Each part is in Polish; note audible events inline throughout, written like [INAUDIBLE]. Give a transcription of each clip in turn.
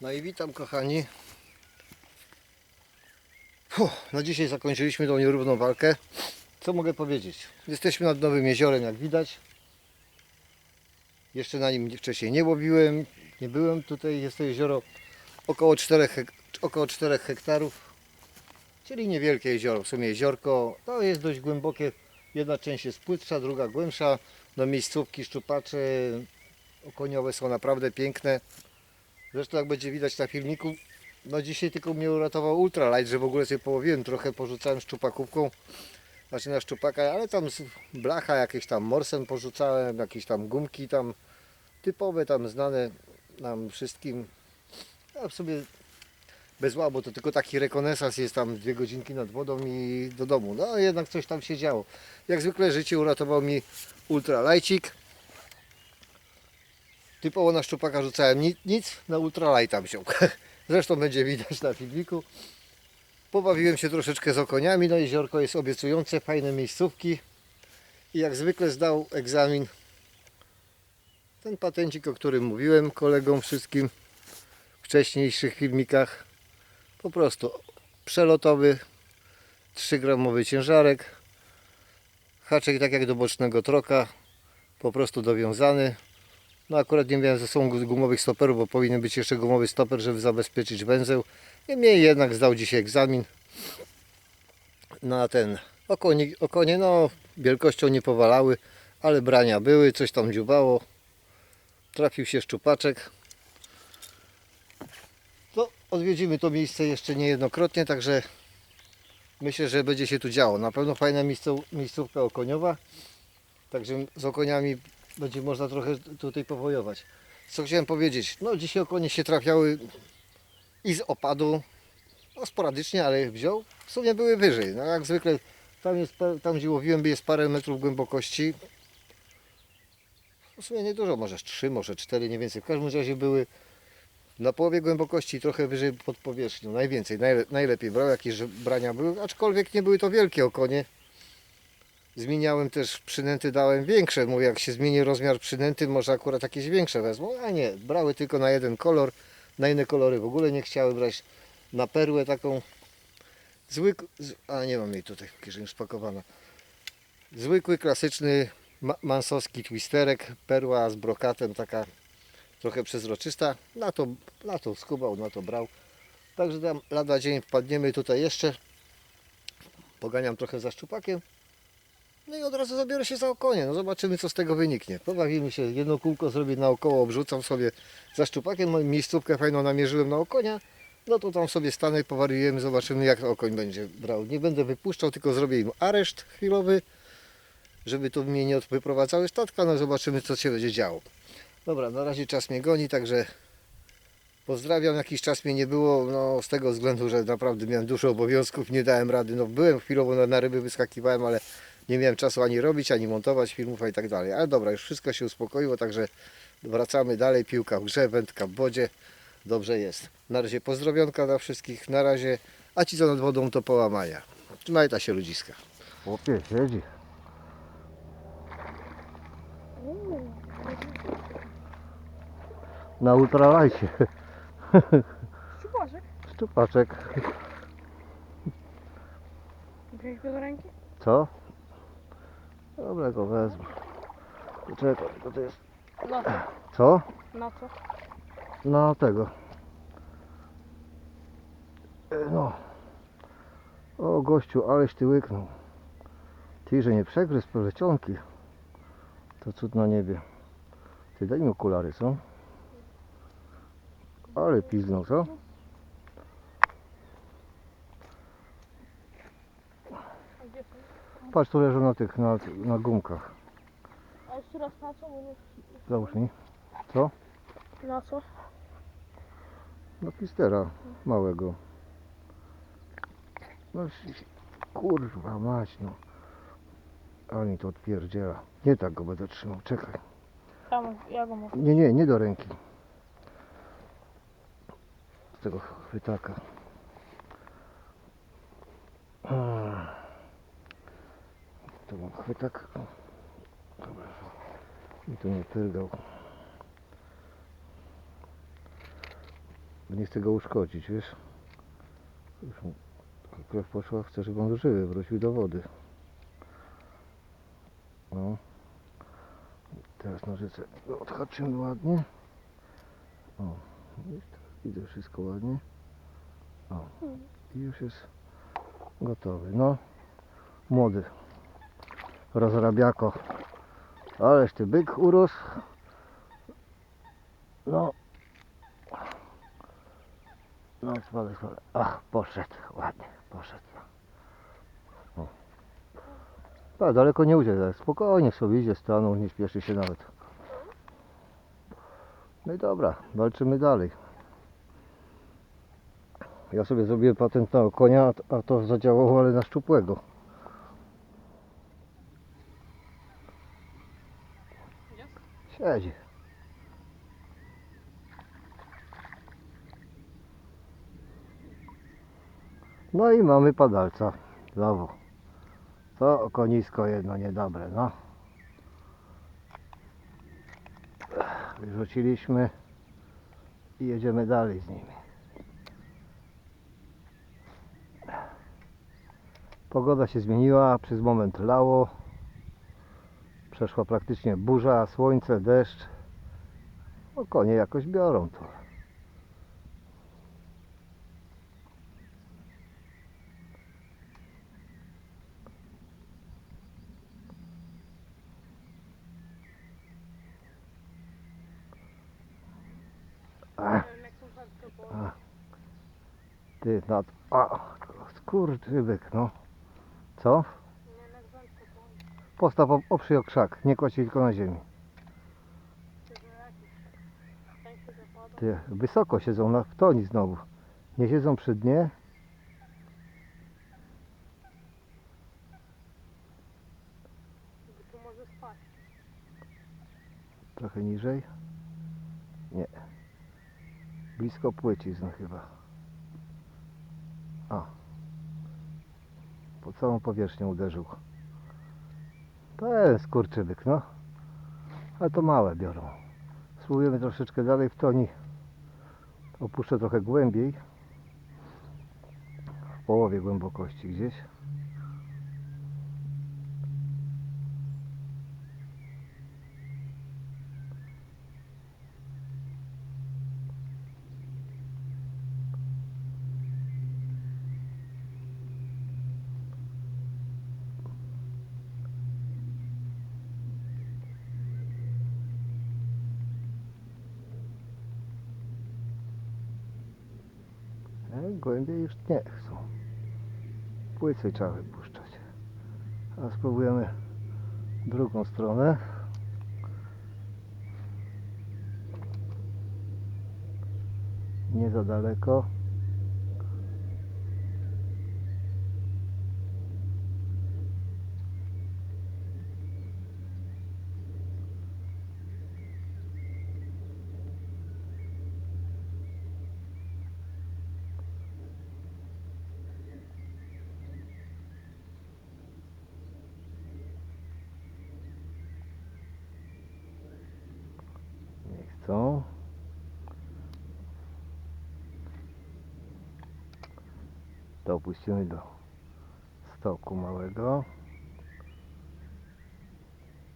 No i witam kochani. Fuh, no dzisiaj zakończyliśmy tą nierówną walkę. Co mogę powiedzieć? Jesteśmy nad Nowym Jeziorem, jak widać. Jeszcze na nim wcześniej nie łowiłem. Nie byłem tutaj. Jest to jezioro około 4, hek- około 4 hektarów. Czyli niewielkie jezioro. W sumie jeziorko. To jest dość głębokie. Jedna część jest płytsza, druga głębsza. No miejscówki, szczupacze okoniowe są naprawdę piękne. Zresztą jak będzie widać na filmiku, no dzisiaj tylko mnie uratował ultralight, że w ogóle sobie połowiłem, trochę porzucałem szczupakówką, znaczy na szczupaka, ale tam blacha jakieś tam morsem porzucałem, jakieś tam gumki tam typowe, tam znane nam wszystkim. Ja sobie bez łabo, to tylko taki rekonesans jest tam dwie godzinki nad wodą i do domu. No jednak coś tam się działo. Jak zwykle życie uratował mi ultralajcik. Typowo na szczupaka rzucałem nic, nic na ultralighta wziął. [LAUGHS] Zresztą będzie widać na filmiku. Pobawiłem się troszeczkę z okoniami. No jeziorko jest obiecujące, fajne miejscówki. I jak zwykle zdał egzamin ten patencik, o którym mówiłem kolegom wszystkim w wcześniejszych filmikach. Po prostu przelotowy, 3-gramowy ciężarek, haczek tak jak do bocznego troka, po prostu dowiązany. No akurat nie miałem ze sobą gumowych stoperów, bo powinien być jeszcze gumowy stoper, żeby zabezpieczyć węzeł. Niemniej jednak zdał dzisiaj egzamin na ten okonie, okonie no wielkością nie powalały, ale brania były, coś tam dziubało. Trafił się szczupaczek. To odwiedzimy to miejsce jeszcze niejednokrotnie, także myślę, że będzie się tu działo. Na pewno fajna miejscówka okoniowa, także z okoniami będzie można trochę tutaj powojować. Co chciałem powiedzieć? No dzisiaj okonie się trafiały i z opadu, no sporadycznie, ale wziął. W sumie były wyżej. No jak zwykle tam, jest, tam gdzie łowiłem jest parę metrów głębokości. W sumie niedużo, może 3, może 4, nie więcej. W każdym razie były na połowie głębokości trochę wyżej pod powierzchnią. Najwięcej, najle, najlepiej brał, jakieś brania były, aczkolwiek nie były to wielkie okonie. Zmieniałem też przynęty, dałem większe. Mówię, jak się zmieni rozmiar przynęty, może akurat jakieś większe wezmą. A nie, brały tylko na jeden kolor. Na inne kolory w ogóle nie chciały brać. Na perłę taką zwykły, a nie mam jej tutaj w kieszeni spakowana. Zwykły, klasyczny ma- mansowski twisterek, perła z brokatem, taka trochę przezroczysta. Na to, na to skubał, na to brał. Także tam lada dzień wpadniemy tutaj jeszcze. Poganiam trochę za szczupakiem. No i od razu zabiorę się za okonie. No zobaczymy co z tego wyniknie. Pobawimy się, jedno kółko zrobię naokoło, obrzucam sobie za szczupakiem. Moją Miejscówkę fajną namierzyłem na okonia. No to tam sobie stanę powariujemy, zobaczymy jak okoń będzie brał. Nie będę wypuszczał, tylko zrobię im areszt chwilowy, żeby to mnie nie wyprowadzały statka. No zobaczymy co się będzie działo. Dobra, na razie czas mnie goni, także pozdrawiam. Jakiś czas mnie nie było, no z tego względu, że naprawdę miałem dużo obowiązków, nie dałem rady. No byłem chwilowo na ryby, wyskakiwałem, ale nie miałem czasu ani robić, ani montować filmów i tak dalej. Ale dobra, już wszystko się uspokoiło, także wracamy dalej. Piłka w grze, wędka w wodzie. Dobrze jest. Na razie pozdrowionka dla wszystkich. Na razie, a ci co nad wodą to połamania. Trzymaj ta się ludziska. Chłopie, siedzi. Na ultralajcie. Szczupaczek. Szczupaczek. Wziąłeś go do ręki? Co? Dobra, go wezmę. Czekaj, to to jest... Na co? Na co? No tego. E, No. O gościu, aleś ty łyknął. Ty, że nie przegryzł plecionki. To cud na niebie. Ty daj mi okulary, co? Ale piznął, co? A gdzie są? Patrz, tu leżą na tych, na, na gumkach. A jeszcze raz na co? Bo nie... Załóż mi. Co? Na co? No pistera małego. No kurwa mać no. Mi to odpierdziela. Nie tak go będę trzymał, czekaj. Tam, ja go mogę. Nie, nie, nie do ręki. Z tego chwytaka. To mam chwytak. Dobra. I to nie pyrgał. Nie chcę go uszkodzić, wiesz? Już mu krew poszła, chcę, żeby on żywy wrócił do wody. No. Teraz nożyce odhaczymy ładnie. O, wszystko ładnie. O, i już jest gotowy. No, młody. Rozrabiako. Ależ ty byk urósł. No. No, spadaj, spadaj. Ach, poszedł. Ładnie, poszedł. O. A, daleko nie uciekł. Spokojnie sobie idzie, stanął, nie śpieszy się nawet. No i dobra, walczymy dalej. Ja sobie zrobiłem patent na konia, a to zadziałało, ale na szczupłego. Siedzi. No i mamy padalca. Znowu. To konisko jedno niedobre, no. Wyrzuciliśmy i jedziemy dalej z nimi. Pogoda się zmieniła, przez moment lało. Przeszła praktycznie burza, słońce, deszcz. No konie jakoś biorą to. Ach, a. Ty, na... A, skurczybyk, no. Co? Postaw op- oprzyj o krzak, nie kładź tylko na ziemi. Ty, wysoko siedzą na w toni znowu. Nie siedzą przy dnie. Tu może spać. Trochę niżej. Nie. Blisko płycizn chyba. A. Po całą powierzchnię uderzył. To jest skurczybyk, no. Ale to małe biorą. Spróbujemy troszeczkę dalej w toni. Opuszczę trochę głębiej. W połowie głębokości gdzieś. E, Głębiej już nie chcą. Płycej trzeba wypuszczać. A spróbujemy drugą stronę. Nie za daleko. Nie chcą. To opuścimy do stoku małego.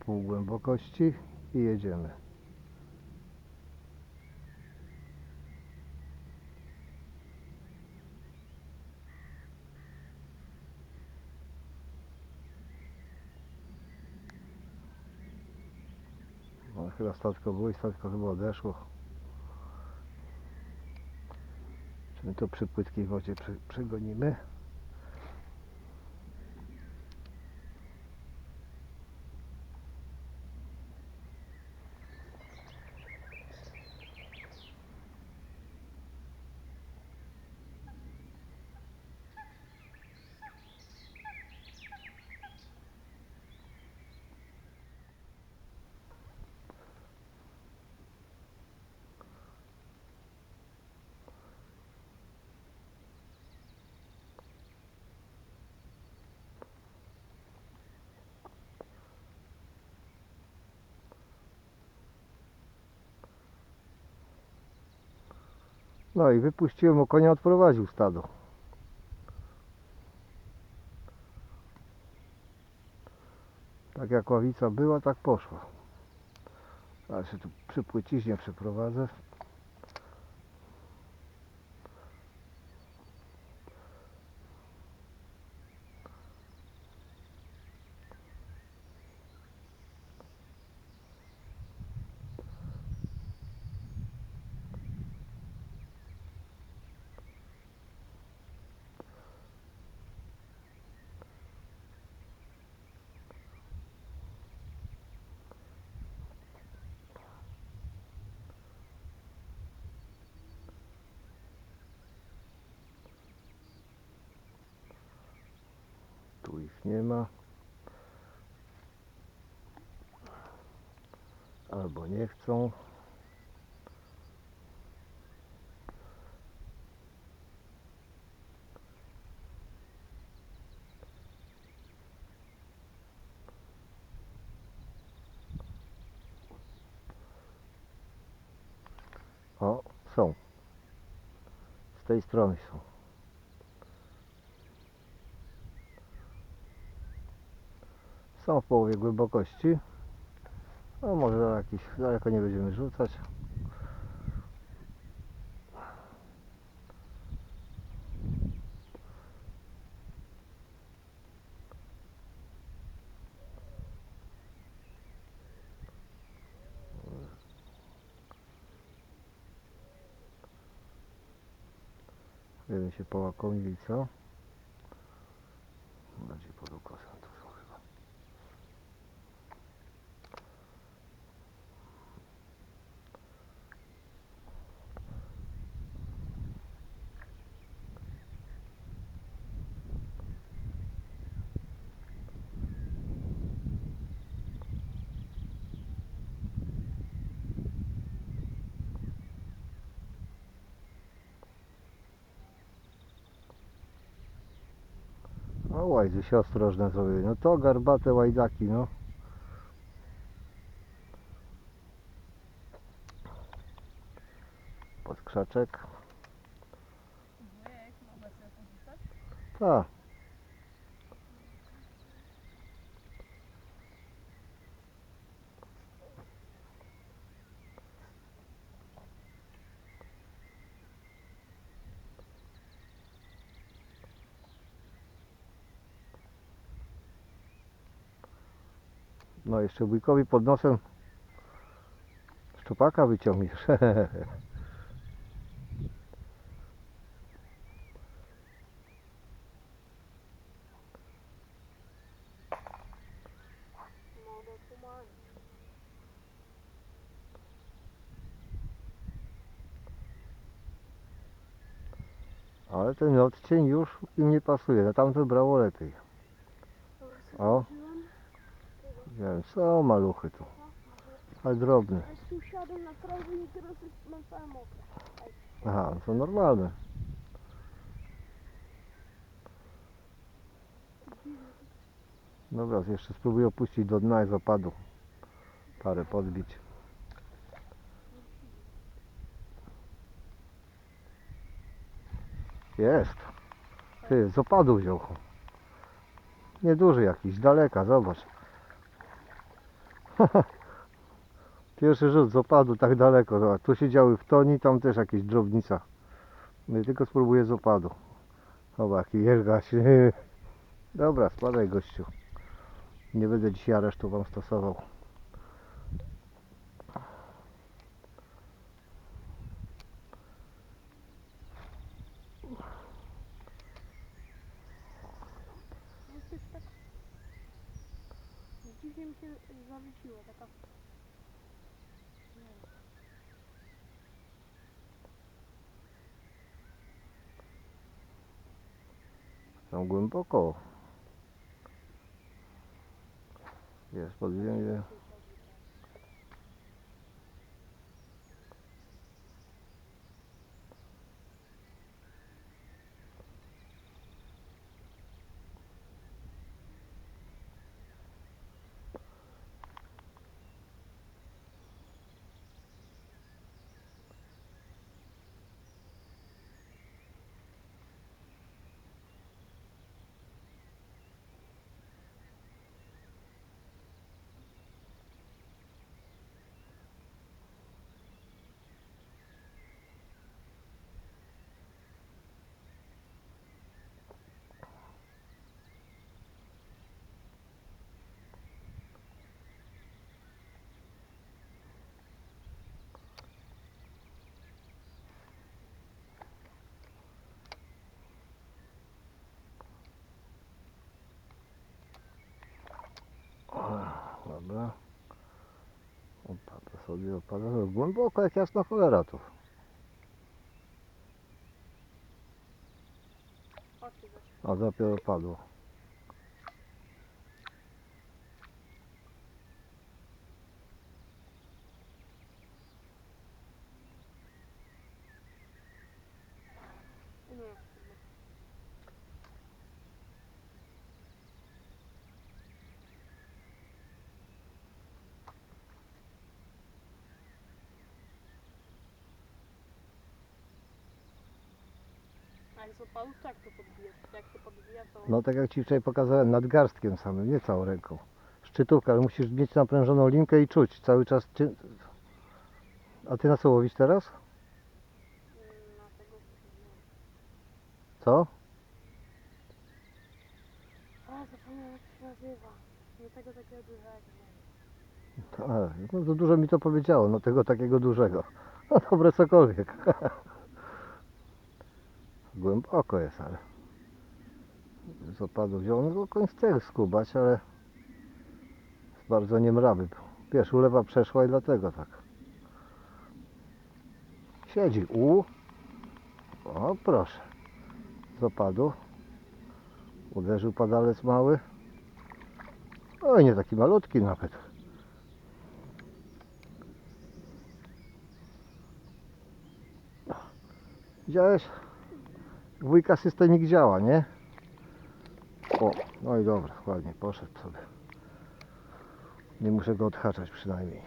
Pół głębokości i jedziemy. No, chyba statko było i statko chyba odeszło. Czy my to przy płytkiej wodzie prze, przegonimy? No i wypuściłem, o konia odprowadził stado. Tak jak ławica była, tak poszła. Teraz się tu przy płyciźnie przeprowadzę. Tu ich nie ma. Albo nie chcą. O, są. Z tej strony są. Są w połowie głębokości. No może jakiś daleko nie będziemy rzucać. Jeden się połakomili, co? Bardziej pod ukosem to są chyba. O łajzy się ostrożne zrobiły. No to garbate łajdaki, no. Pod krzaczek. Ojej, mogę sobie porzucać? Tak. No jeszcze wujkowi pod nosem szczupaka wyciągniesz. [LAUGHS] Ale ten odcień już im nie pasuje. Na tamto brało lepiej. O. Wiem, są maluchy tu. Ale drobne. Ja tu usiadłem na trawie i teraz jest- mam całe mokre. Ej, Aha, to normalne. Dobra, jeszcze spróbuję opuścić do dna i z opadu. Parę podbić. Jest. Ty, z opadu wziął. Nieduży jakiś, daleka, zobacz. [LAUGHS] Pierwszy rzut z opadu tak daleko, zobacz. Tu siedziały w toni, tam też jakieś drobnica. No i tylko spróbuję z opadu. Jaki jergaś. [LAUGHS] Dobra, spadaj gościu. Nie będę dzisiaj aresztu wam stosował. no to jest tak... Dziwnie mi się zawiesiło, taka... Nie głęboko. Jest podziemie. Dobra. Opada sobie, opada. Głęboko jak jasna cholera tu. A dopiero padło. Nie. A jak z to to podbijesz? Jak to podbija, to... No tak jak Ci wczoraj pokazałem, nadgarstkiem samym, nie całą ręką. Szczytówka, ale musisz mieć naprężoną linkę i czuć cały czas. Czy... A Ty na co łowisz teraz? Na tego... Co? A, zapomniałem jak się nazywa. Nie tego takiego dużego. A, no to dużo mi to powiedziało, no tego takiego dużego. [LAUGHS] No dobre cokolwiek. [LAUGHS] Głęboko jest, ale z opadu wziął. No go koń chce skubać, ale jest bardzo niemrawy. Wiesz, ulewa przeszła i dlatego tak. Siedzi. U. O, proszę. Z opadu. Uderzył padalec mały. Oj, nie taki malutki nawet. Widziałeś? Dwójka systemik działa, nie? O, no i dobra, ładnie poszedł sobie. Nie muszę go odhaczać przynajmniej.